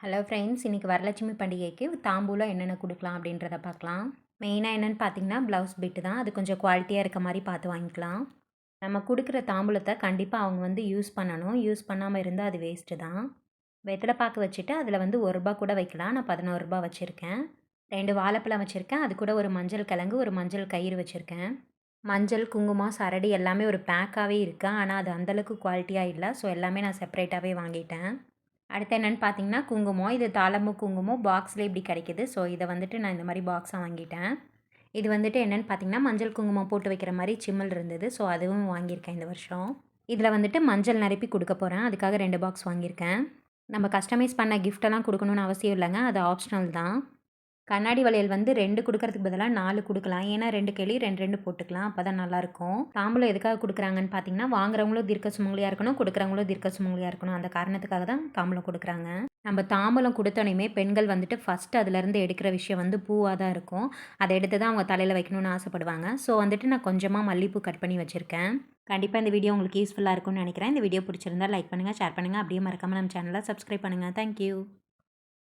Hello friends இன்றைக்கி வரலட்சுமி பண்டிகைக்கு தாம்பூலம் என்னென்ன கொடுக்கலாம் அப்படின்றத பார்க்கலாம். மெயினாக என்னென்னு பார்த்தீங்கன்னா ப்ளவுஸ் பிட்டு தான். அது கொஞ்சம் குவாலிட்டியாக இருக்க மாதிரி பார்த்து வாங்கிக்கலாம். நம்ம கொடுக்குற தாம்பூலத்தை கண்டிப்பாக அவங்க வந்து யூஸ் பண்ணணும். யூஸ் பண்ணாமல் இருந்தால் அது வேஸ்ட்டு தான். வெத்தலை பாக்கு வச்சுட்டு அதில் வந்து ஒரு ரூபா கூட வைக்கலாம். நான் பதினோரு ரூபா வச்சுருக்கேன். ரெண்டு வாழைப்பழம் வச்சுருக்கேன். அது கூட ஒரு மஞ்சள் கிழங்கு ஒரு மஞ்சள் கயிறு வச்சுருக்கேன். மஞ்சள் குங்குமம் சரடி எல்லாமே ஒரு பேக்காகவே இருக்குது ஆனால் அது அந்தளவுக்கு குவாலிட்டியாக இல்லை. ஸோ எல்லாமே நான் செப்பரேட்டாகவே வாங்கிட்டேன். அடுத்து என்னென்னு பார்த்தீங்கன்னா குங்குமம். இது தாளம்பு குங்குமம் பாக்ஸில் இப்படி கிடைக்கிது. ஸோ இதை வந்துட்டு நான் இந்த மாதிரி பாக்ஸாக வாங்கிட்டேன். இது வந்துட்டு என்னென்னு பார்த்தீங்கன்னா மஞ்சள் குங்குமம் போட்டு வைக்கிற மாதிரி சிம்மல் இருந்தது. ஸோ அதுவும் வாங்கியிருக்கேன் இந்த வருஷம். இதில் வந்துட்டு மஞ்சள் நிரப்பி கொடுக்க போகிறேன் அதுக்காக ரெண்டு பாக்ஸ் வாங்கியிருக்கேன். நம்ம கஸ்டமைஸ் பண்ண கிஃப்டெல்லாம் கொடுக்கணுன்னு அவசியம் இல்லைங்க. அது ஆப்ஷனல் தான். கண்ணாடி வளையல் வந்து ரெண்டு கொடுக்கறதுக்கு பதிலாக நாலு கொடுக்கலாம். ஏன்னா ரெண்டு கேள்வி ரெண்டு ரெண்டு போட்டுக்கலாம். அப்போ தான் நல்லாயிருக்கும். தாம்பூலம் எதுக்காக கொடுக்குறாங்கன்னு பார்த்தீங்கன்னா வாங்குறவங்களும் தீர்க்க சுமங்கலியாக இருக்கணும் கொடுக்குறவங்களும் தீர்க்க சுமங்கலியாக இருக்கணும். அந்த காரணத்துக்காக தான் தாம்பூலம் கொடுக்குறாங்க. நம்ம தாம்பூலம் கொடுத்தோனையுமே பெண்கள் வந்துட்டு ஃபஸ்ட்டு அதுலேருந்து எடுக்கிற விஷயம் வந்து பூவாக தான் இருக்கும். அதை எடுத்து தான் அவங்க தலையில் வைக்கணும்னு ஆசைப்படுவாங்க. ஸோ வந்துட்டு நான் கொஞ்சமாக மல்லிப்பூ கட் பண்ணி வச்சுருக்கேன். கண்டிப்பாக இந்த வீடியோ உங்களுக்கு யூஸ்ஃபுல்லாக இருக்கும்னு நினைக்கிறேன். இந்த வீடியோ பிடிச்சிருந்தா லைக் பண்ணுங்கள் ஷேர் பண்ணுங்கள் அப்படியே மறக்காமல் நம்ம சேனலை சப்ஸ்கிரைப் பண்ணுங்கள் தேங்க்யூ